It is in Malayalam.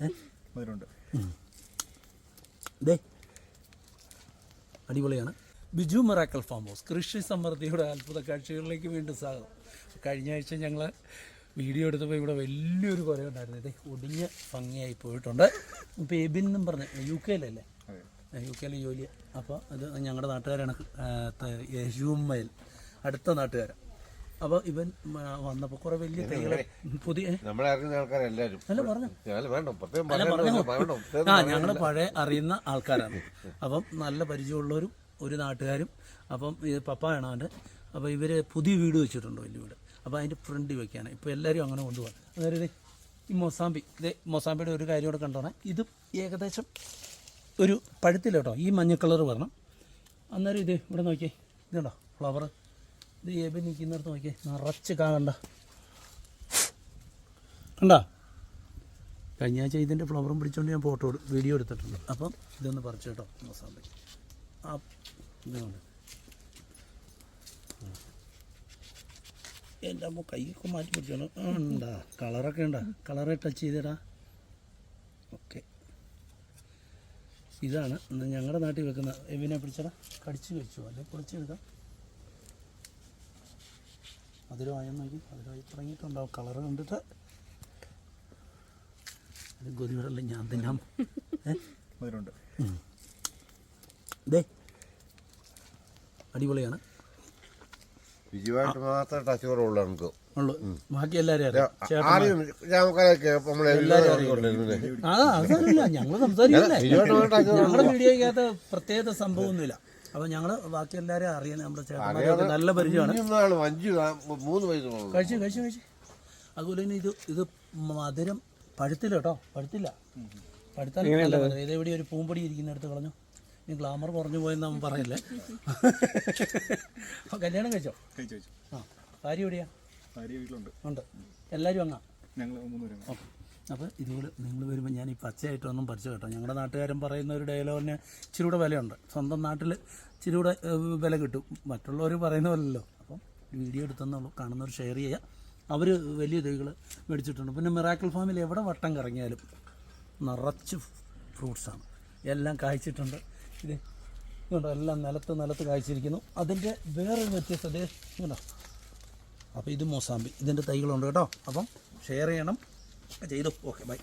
മധുരമുണ്ട്. അടിപൊളിയാണ്. ബിജു മെറാക്കൽ ഫാം ഹൗസ് കൃഷി സമൃദ്ധിയുടെ അത്ഭുത കാഴ്ചകളിലേക്ക് വീണ്ടും സ്വാഗതം. കഴിഞ്ഞ ആഴ്ച ഞങ്ങൾ വീഡിയോ എടുത്തപ്പോൾ ഇവിടെ വലിയൊരു കുര ഉണ്ടായിരുന്നു. ഇതേ ഒടിഞ്ഞ് ഭംഗിയായി പോയിട്ടുണ്ട്. ഇപ്പോൾ എബിൻ എന്നും പറഞ്ഞ് യു കെയിലല്ലേ? യു കെയിൽ ജോലി അപ്പോൾ അത് ഞങ്ങളുടെ നാട്ടുകാരാണ് യശുമയിൽ അടുത്ത നാട്ടുകാരാണ് അപ്പോൾ ഇവൻ വന്നപ്പോ കുറേ വലിയ പുതിയ നമ്മളെ അറിയുന്ന ആൾക്കാരെല്ലാരും അല്ല പറഞ്ഞു. പറഞ്ഞു. ആ ഞങ്ങൾ പഴയ അറിയുന്ന ആൾക്കാരാണ്. അപ്പം നല്ല പരിചയമുള്ളവരും ഒരു നാട്ടുകാരും. അപ്പം ഇത് പപ്പായാണ് അവന്റെ അപ്പോൾ ഇവർ പുതിയ വീട് വെച്ചിട്ടുണ്ട് വലിയ വീട്. അപ്പോൾ അതിന്റെ ഫ്രണ്ട് വെക്കാനാണ് ഇപ്പോൾ എല്ലാരും അങ്ങനെ കൊണ്ടുപോകാം അതായത് ഈ മൊസാമ്പി. ഇത് മൊസാമ്പിയുടെ ഒരു കാര്യം കൂടെ കണ്ടോണേ. ഇത് ഏകദേശം ഒരു പഴുത്തില്ല കേട്ടോ. ഈ മഞ്ഞ കളർ വരണം. അന്നേരം ഇത് ഇവിടെ നോക്കിയേ. ഇതുണ്ടോ? ഫ്ലവർ ഇത് ഏബി നിൽക്കുന്നിടത്ത് നോക്കിയേ. നിറച്ച് കാണണ്ട കണ്ടോ. കഴിഞ്ഞ ആഴ്ച ഇതിന്റെ ഫ്ലവറും പിടിച്ചുകൊണ്ട് ഞാൻ ഫോട്ടോ വീഡിയോ എടുത്തിട്ടുണ്ട്. അപ്പം ഇതൊന്ന് പറിച്ചു കേട്ടോ മൊസാമ്പി ആ ഇതുകൊണ്ട് എന്റെ അമ്മ കൈയൊക്കെ മാറ്റി പിടിച്ചോണം ഉണ്ടാ കളറൊക്കെ ഉണ്ടാ കളറെ ടച്ച് ചെയ്തിടാ. ഓക്കെ ഇതാണ് ഞങ്ങളുടെ നാട്ടിൽ വെക്കുന്ന എവിനെ പിടിച്ചടാ. കടിച്ച് കഴിച്ചു അല്ലെ പൊളിച്ചെടുക്കാം മധുരമായി നോക്കി. മധുരമായി തുടങ്ങിയിട്ടുണ്ടാവും കളറ് കണ്ടിട്ട് അത് ഗോതിവിടല്ല ഞാൻ തിന്നാം. മധുരമുണ്ട്. ദേ അടിപൊളിയാണ്. വിജയമായിട്ട് മാത്രം ടച്ച് കുറവുള്ളൂ നമുക്ക്. ഉള്ളു. ബാക്കി എല്ലാവരും ഞങ്ങൾ സംസാരിക്കില്ലേ ഞങ്ങളുടെ വീഡിയോയ്ക്കകത്ത് പ്രത്യേകത സംഭവമൊന്നുമില്ല. അപ്പൊ ഞങ്ങൾ ബാക്കി എല്ലാരും അറിയാം നമ്മുടെ ചേട്ടന്മാരൊക്കെ നല്ല പരിചയമാണ്. അഞ്ച് മൂന്ന് കഴിച്ചു കഴിച്ചു കഴിച്ചു. അതുപോലെ തന്നെ ഇത് ഇത് മധുരം പഴുത്തില്ല കേട്ടോ പഴുത്തില്ല. പഴുത്താൽ നല്ല മധുരം. ഇത് എവിടെ ഒരു പൂമ്പൊടി ഇരിക്കുന്നിടത്ത് കളഞ്ഞു. നീ ഗ്ലാമർ കുറഞ്ഞു പോയെന്ന് അവൻ പറയല്ലേ. അപ്പൊ കല്യാണം കഴിച്ചോ? കഴിച്ചു കഴിച്ചു. ആ ഭാര്യ എവിടെയാ? ഭാര്യ വീട്ടിലുണ്ട്. ഉണ്ട്. എല്ലാരും അങ്ങാ? ഞങ്ങൾ മൂന്നുപേരും ഓക്കെ അപ്പോൾ ഇതുപോലെ നിങ്ങൾ വരുമ്പോൾ ഞാൻ ഈ പച്ചയായിട്ടൊന്നും പറിച്ചു കേട്ടോ. ഞങ്ങളുടെ നാട്ടുകാരൻ പറയുന്ന ഒരു ഡയലോഗിന് ഇച്ചിരി കൂടെ വിലയുണ്ട്. സ്വന്തം നാട്ടിൽ ഇച്ചിരി കൂടെ വില കിട്ടും. മറ്റുള്ളവർ പറയുന്ന പോലല്ലോ. അപ്പം വീഡിയോ എടുത്തെന്നുള്ളൂ. കാണുന്നവർ ഷെയർ ചെയ്യുക അവർ വലിയ തൈകൾ മേടിച്ചിട്ടുണ്ട്. പിന്നെ മിറാക്കിൾ ഫാമിൽ എവിടെ വട്ടം കറങ്ങിയാലും നിറച്ച് ഫ്രൂട്ട്സാണ് എല്ലാം കായ്ച്ചിട്ടുണ്ട്. ഇത് ഇതുകൊണ്ട് എല്ലാം നിലത്ത് നിലത്ത് കായ്ച്ചിരിക്കുന്നു. അതിന്റെ വേറൊരു വ്യത്യസ്തത ഇതുണ്ടോ അപ്പോൾ ഇത് മോസാമ്പി. ഇതിന്റെ തൈകളുണ്ട് കേട്ടോ. അപ്പം ഷെയർ ചെയ്യണം. 这一朵我靠妈呀